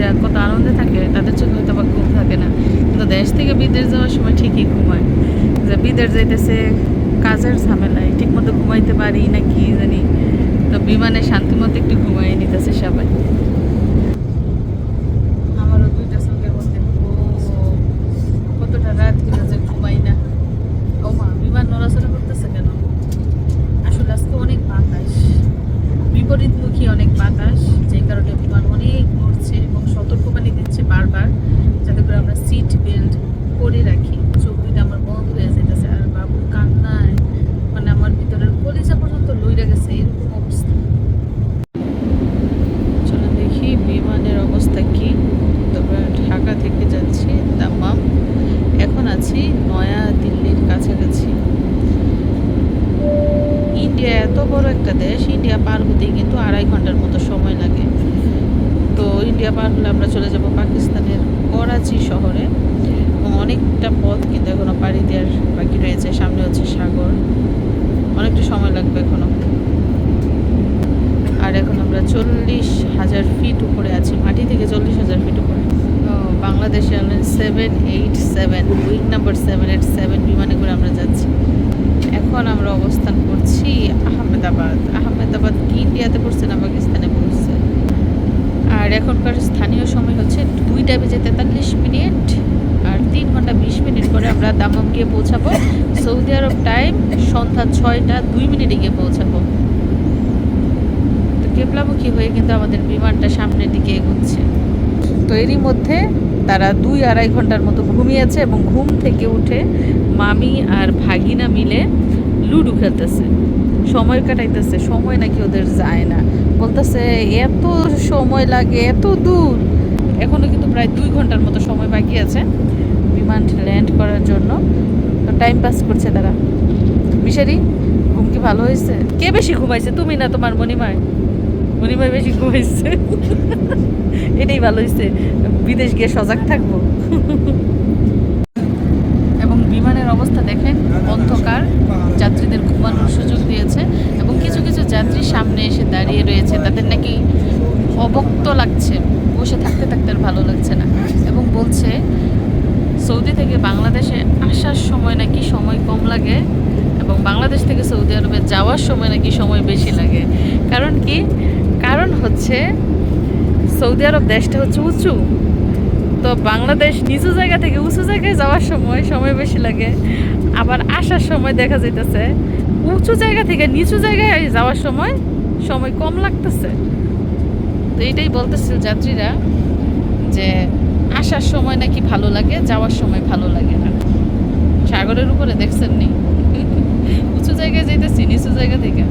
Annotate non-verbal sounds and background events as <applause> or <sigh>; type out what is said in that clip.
সময় কত আনন্দে থাকে, তাদের চোখে হয়তো বা ঘুম থাকে না। কিন্তু দেশ থেকে বিদেশ যাওয়ার সময় ঠিকই ঘুমায় যে বিদেশ যাইতেছে, কাজের ঝামেলায় ঠিক মতো ঘুমাইতে পারি না, কি জানি। তো বিমানে শান্তি মতো একটু ঘুমাই নিতেছে সবাই। বিপরীতমুখী অনেক বাতাস, যে কারণে বিমান অনেক নড়ছে এবং সতর্কবাণী দিচ্ছে বারবার, যাতে করে আমরা সিট বেল্ট করে রাখি চোখ দুইটা আমার বন্ধ হয়ে যেতেছে আর বাবুর কান্নায় মানে আমার ভিতরের কলিজা পর্যন্ত লইরা গেছে এরকম অবস্থা চলো দেখি বিমানের অবস্থা কি তবে ঢাকা থেকে যাচ্ছি দাম্মাম এখন আছি নয়া দিল্লির কাছাকাছি ইন্ডিয়া এত বড় একটা দেশ ইন্ডিয়া পার হতেই কিন্তু আড়াই ঘণ্টার মতো সময় লাগে। তো ইন্ডিয়া পার হলে আমরা চলে যাব পাকিস্তানের করাচি শহরে। অনেকটা পথ কিন্তু এখনও পাড়ি দেওয়ার বাকি রয়েছে। সামনে হচ্ছে সাগর। অনেকটা সময় লাগবে এখনও। আর এখন আমরা চল্লিশ হাজার ফিট উপরে আছি। মাটি থেকে চল্লিশ হাজার ফিট উপরে। Bangladesh airlines seven eight seven wing number seven eight seven বিমানে করে আমরা যাচ্ছি। এখন আমরা অবস্থান করছি আহমেদাবাদ। আহমেদাবাদ কি ইন্ডিয়াতে পড়ছে না পাকিস্তানে পড়ছে? আর এখনকার স্থানীয় সময় হচ্ছে দুইটা বেজে তেতাল্লিশ মিনিট আর তিন ঘণ্টা বিশ মিনিট পরে আমরা দামাম গিয়ে পৌঁছাবো। সৌদি আরব টাইম সন্ধ্যা ছয়টা দুই মিনিটে গিয়ে পৌঁছাবো। তো কেবলামুখী হয়ে কিন্তু আমাদের বিমানটা সামনের দিকে এগোচ্ছে। তো এরই মধ্যে তারা দুই আড়াই ঘণ্টার মতো ঘুমিয়েছে এবং ঘুম থেকে উঠে মামি আর ভাগিনা মিলে লুডু খেলতেছে। সময় কাটাইতেছে, সময় নাকি ওদের যায় না। বলতেছে, এত সময় লাগে, এত দূর। এখনও কিন্তু প্রায় দুই ঘণ্টার মতো সময় বাকি আছে বিমান ল্যান্ড করার জন্য। তো টাইম পাস করছে তারা। মিশারি, ঘুম কি ভালো হয়েছে? কে বেশি ঘুমাইছে? তুমি না তোমার মণিমায় মণিমায় বেশি ঘুমাইছে এটাই ভালো হয়েছে বিদেশ গিয়ে সজাগ থাকব। এবং বিমানের অবস্থা দেখেন, অন্ধকার, যাত্রীদের ঘুমানোর সুযোগ দিয়েছে এবং কিছু কিছু যাত্রী সামনে এসে দাঁড়িয়ে রয়েছে। তাদের নাকি অবক্ত লাগছে, বসে থাকতে থাকতে আর ভালো লাগছে না। এবং বলছে, সৌদি থেকে বাংলাদেশে আসার সময় নাকি সময় কম লাগে এবং বাংলাদেশ থেকে সৌদি আরবে যাওয়ার সময় নাকি সময় বেশি লাগে। কারণ কি? কারণ হচ্ছে সৌদি আরব দেশটা হচ্ছে উঁচু। তো বাংলাদেশ নিচু জায়গা থেকে উঁচু জায়গায় যাওয়ার সময় সময় বেশি লাগে। আবার আসার সময় দেখা যাইতেছে, উঁচু জায়গা থেকে নিচু জায়গায় যাওয়ার সময় সময় কম লাগতেছে। তো এইটাই বলতেছিল যাত্রীরা যে আসার সময় নাকি ভালো লাগে, যাওয়ার সময় ভালো লাগে না। সাগরের উপরে দেখছেন নি <laughs> উঁচু জায়গায় যাইতেছি, নিচু জায়গা থেকে।